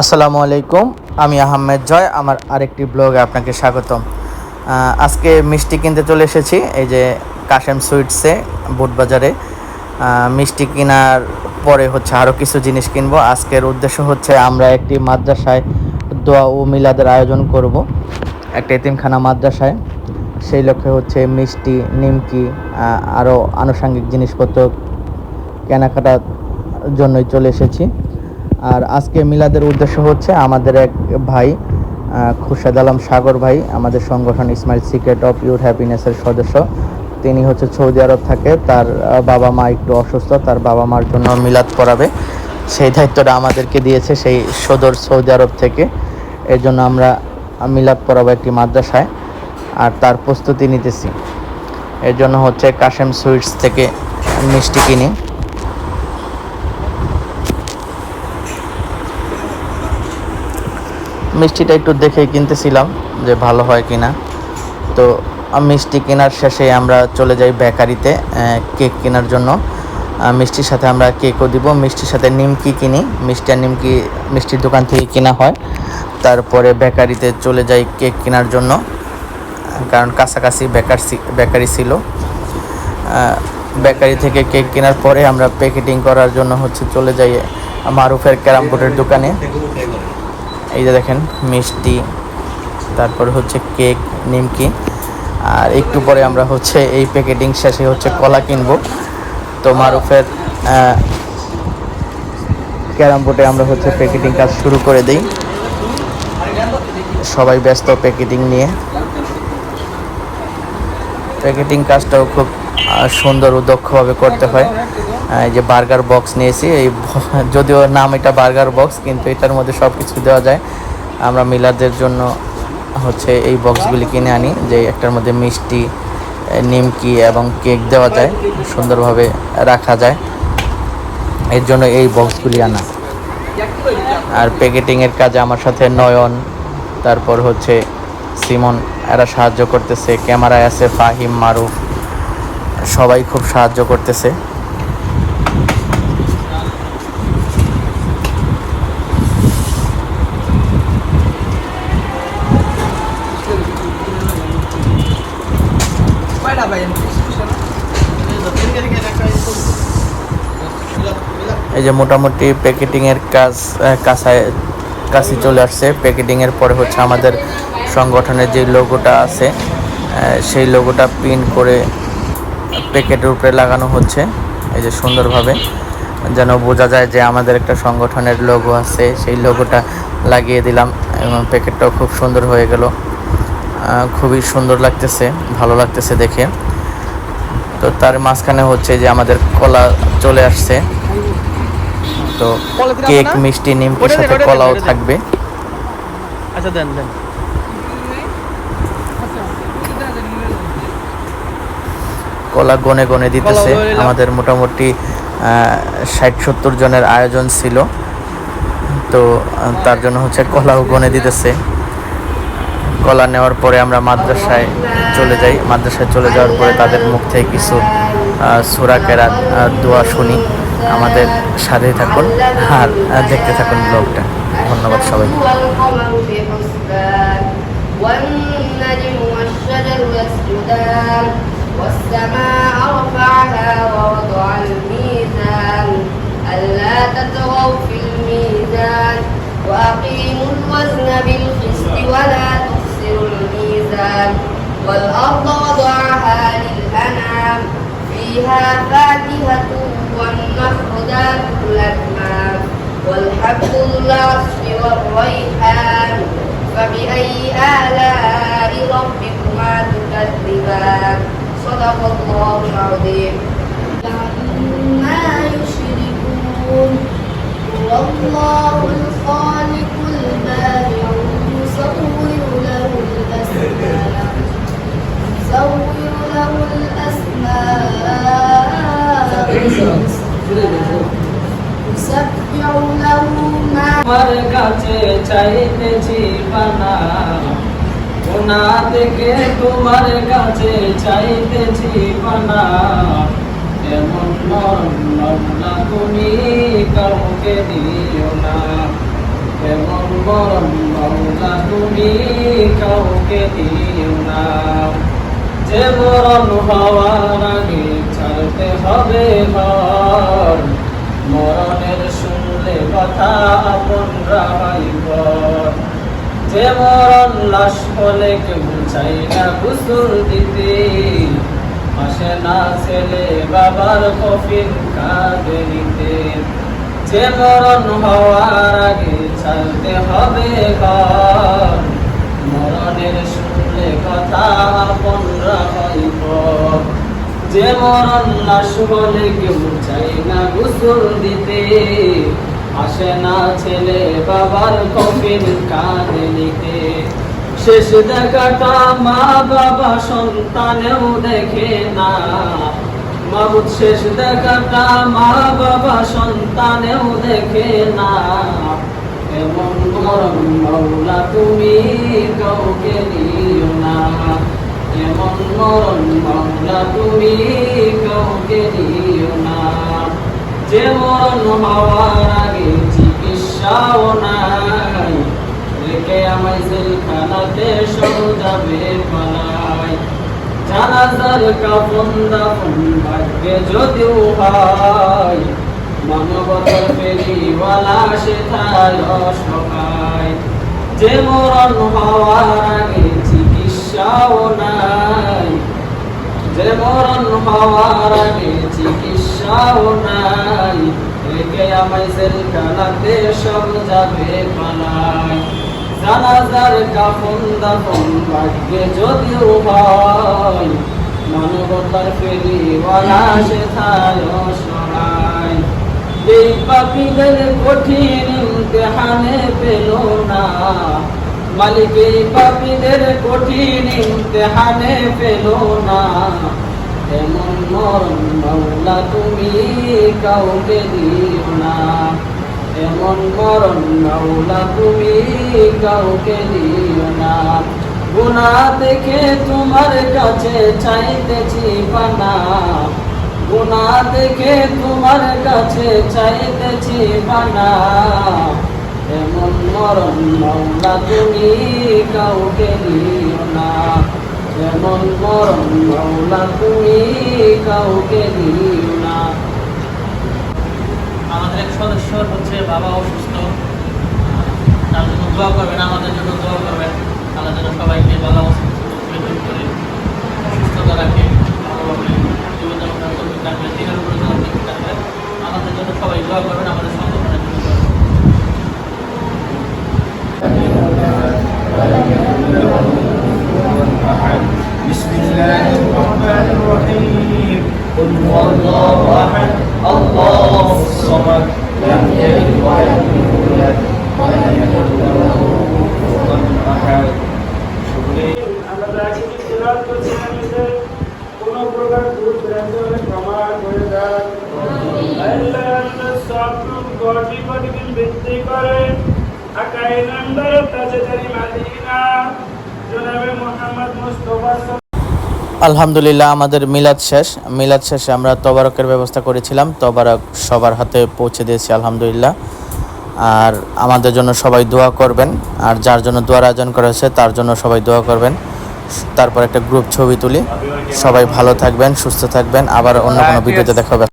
আসসালামু আলাইকুম, আমি আহমেদ জয়, আমার আরেকটি ব্লগে আপনাকে স্বাগতম। আজকে মিষ্টি কিনতে চলে এসেছি, এই যে কাশেম সুইটসে, বুটবাজারে। মিষ্টি কেনার পরে হচ্ছে আরও কিছু জিনিস কিনবো। আজকের উদ্দেশ্য হচ্ছে আমরা একটি মাদ্রাসায় দোয়া ও মিলাদের আয়োজন করব। একটা এতিমখানা মাদ্রাসায়, সেই লক্ষ্যে হচ্ছে মিষ্টি, নিমকি আরও আনুষঙ্গিক জিনিসপত্র কেনাকাটার জন্যই চলে এসেছি। আর আজকে মিলাদের উদ্দেশ্য হচ্ছে আমাদের এক ভাই খুরশেদ আলম সাগর ভাই, আমাদের সংগঠন ইসমাইল সিক্রেট অফ ইউর হ্যাপিনেসের সদস্য। তিনি হচ্ছে সৌদি আরব থাকে, তার বাবা মা একটু অসুস্থ, তার বাবা মার জন্য মিলাদ করাবে সেই দায়িত্বটা আমাদেরকে দিয়েছে সেই সদর সৌদি আরব থেকে। এর জন্য আমরা মিলাদ পড়াবো একটি মাদ্রাসায়, আর তার প্রস্তুতি নিতেছি। এর জন্য হচ্ছে কাশেম সুইটস থেকে মিষ্টি কিনি। মিষ্টিটা একটু দেখে কিনতেছিলাম যে ভালো হয় কিনা। তো মিষ্টি কেনার শেষে আমরা চলে যাই বেকারিতে কেক কেনার জন্য। মিষ্টির সাথে আমরা কেকও দিব। মিষ্টির সাথে নিমকি কিনি। মিষ্টি আর নিমকি মিষ্টির দোকান থেকে কেনা হয়। তারপরে বেকারিতে চলে যাই কেক কেনার জন্য, কারণ কাছাকাছি বেকার বেকারি ছিল। বেকারি থেকে কেক কেনার পরে আমরা প্যাকেটিং করার জন্য হচ্ছে চলে যাই মারুফের ক্যারাম বোর্ডের দোকানে। এই যে দেখেন, মিষ্টি, তারপর হচ্ছে কেক, নিমকি, আর একটু পরে আমরা হচ্ছে এই প্যাকেটিং শেষে হচ্ছে কলা কিনবো। তো মারুফের ক্যারাম বোর্ডে আমরা হচ্ছে প্যাকেটিং কাজ শুরু করে দিই। সবাই ব্যস্ত প্যাকেটিং নিয়ে। প্যাকেটিং কাজটাও খুব সুন্দর ও দক্ষভাবে করতে হয়। এই যে বার্গার বক্স নিয়েছি, এই যদিও নাম এটা বার্গার বক্স, কিন্তু এটার মধ্যে সব কিছু দেওয়া যায়। আমরা মিলাদের জন্য হচ্ছে এই বক্সগুলি কিনে আনি, যে একটার মধ্যে মিষ্টি, নিমকি এবং কেক দেওয়া যায়, সুন্দরভাবে রাখা যায়। এর জন্য এই বক্সগুলি আনা। আর প্যাকেটিংয়ের কাজে আমার সাথে নয়ন, তারপর হচ্ছে সিমন, এরা সাহায্য করতেছে। ক্যামেরায় আছে ফাহিম, মারুফ সবাই খুব সাহায্য করতেছে। এই যে মোটামুটি প্যাকেটিংয়ের কাজ কাছায় কাছে চলে আসছে। প্যাকেটিংয়ের পরে হচ্ছে আমাদের সংগঠনের যে লোগোটা আছে সেই লোগোটা প্রিন্ট করে প্যাকেটের উপরে লাগানো হচ্ছে। এই যে সুন্দরভাবে যেন বোঝা যায় যে আমাদের একটা সংগঠনের লোগো আছে। সেই লোগোটা লাগিয়ে দিলাম এবং প্যাকেটটাও খুব সুন্দর হয়ে গেল। খুবই সুন্দর লাগতেছে ভালো লাগতেছে দেখে। তো তার মাঝখানে হচ্ছে যে আমাদের কলা চলে আসছে। তো কেক? মিষ্টি নিমকির সাথে কলাও। থাকবে। আচ্ছা দেন দেন। কলা গনে গনে দিতেছে গনে নিলাম। আমাদের মোটামুটি ষাট সত্তর জনের আয়োজন ছিল তো আহ, তার জন্য হচ্ছে কলাও গনে দিতেছে কলা নেওয়ার পরে আমরা মাদ্রাসায় চলে যাই মাদ্রাসায় চলে যাওয়ার পরে তাদের মুখ থেকে কিছু সুরা কেরাত দোয়া শুনি আমাদের সাথে থাকুন আর আহ, দেখতে থাকুন ব্লগটা ধন্যবাদ সবাইকে والقمر بحسبان والنجم والشجر يسجدان والسماء رفعها ووضع الميزان. ألا تطغوا في الميزان. وأقيموا الوزن بالقسط ولا تخسروا الميزان. والأرض وضعها للأنعام. فيها فاكهة والنخل ذات الأكمام والحب ذو العصف والريحان. فبأي آلاء صدق الله العظيم ما يشركون هو الله الخالق البارع يصور له الأسماء. يصور له الأسماء يسبح له ما مرقت تايتي بنا কোনা থেকে তোমার কাছে চাইতেছি পানা। এমন মন না তুমি কাউকে দিও না। এমন মরণ তুমি কাউকে দিও না। যে মরণ হওয়ার আগে ছাড়তে হবে ঘর। মরণের শুনলে কথা আপন ঘর। যে মরণ লাশ হলে কেউ চাই না গুসুল দিতে। আসে না ছেলে বাবার কফিন কাঁদে নিতে। যে মরণ হওয়ার আগে ছাড়তে হবে ঘর। মরণের শুনলে কথা আপন রাখাই যে মরণ লাশ বলে কেউ চাই না গুসুল দিতে। আসে না ছেলে বাবার কফিন কাঁদে নিতে। শেষ দেখাটা মা বাবা সন্তানেও দেখে না। মাবুদ, শেষ দেখাটা মা বাবা সন্তানেও দেখে না। এমন মরণ মাওলা তুমি কাউকে দিও না। এমন মরণ মাওলা তুমি কাউকে দিও না। যে মরণ হওয়ার আগে চিকিৎসাও নাই। রেখে আমায় জেলখানাতে সব যাবে পালাই। জানাজার কাফন দাফন ভাগ্যে যদিও হয়, মানবতার ফেরিওয়ালা সে তাই অসহায়। যে মরণ হওয়ার আগে চিকিৎসাও নাই, যে মরণ হওয়ার আগে চিকিৎসাও নাই। রেখে আমায় জেলখানাতে সব যাবে পালাই জানাজার কাফন দাফন ভাগ্যে যদিও হয়, মানবতার ফেরিওয়ালা সে থায় অসহায় এই পাপীদের কঠিন ইমতেহানে পেল না। মালিক এই পাপীদের কঠিন ইমতেহানে পেল না। এমন মরণ মাওলা তুমি কাউকে দিও না। এমন মরণ মাওলা তুমি কাউকে দিও না। গুনা দেখে তোমার কাছে চাইতেছি পানা। গুনা দেখে তোমার কাছে চাইতেছি পানা। এমন মরণ মাওলা তুমি কাউকে দিও না। এমন মরণ মাওলা তুমি কাউকে দিও না। আমাদের এক সদস্য হচ্ছে বাবা অসুস্থ। তার জন্য দোয়া করবেন, আমাদের জন্য দোয়া করবেন। আল্লাহ যেন সবাইকে ভালো অসুস্থ করে, সুস্থতা রাখে জীবনযাপন করতে থাকবে দিনের আমাদের জন্য সবাই দোয়া করবেন। গটি গটিকে বৃদ্ধি করে আকাই তারি মাদিনা জনাবে মোহাম্মদ মুস্তফা আলহামদুলিল্লাহ আমাদের মিলাদ শেষ। মিলাদ শেষে আমরা তবারকের ব্যবস্থা করেছিলাম। তবারক সবার হাতে পৌঁছে দিয়েছি আলহামদুলিল্লাহ। আর আমাদের জন্য সবাই দোয়া করবেন। আর যার জন্য দোয়ার আয়োজন করা হয়েছে তার জন্য সবাই দোয়া করবেন। তারপর একটা গ্রুপ ছবি তুলি। সবাই ভালো থাকবেন সুস্থ থাকবেন। আবার অন্য কোনো ভিডিওতে দেখা হবে।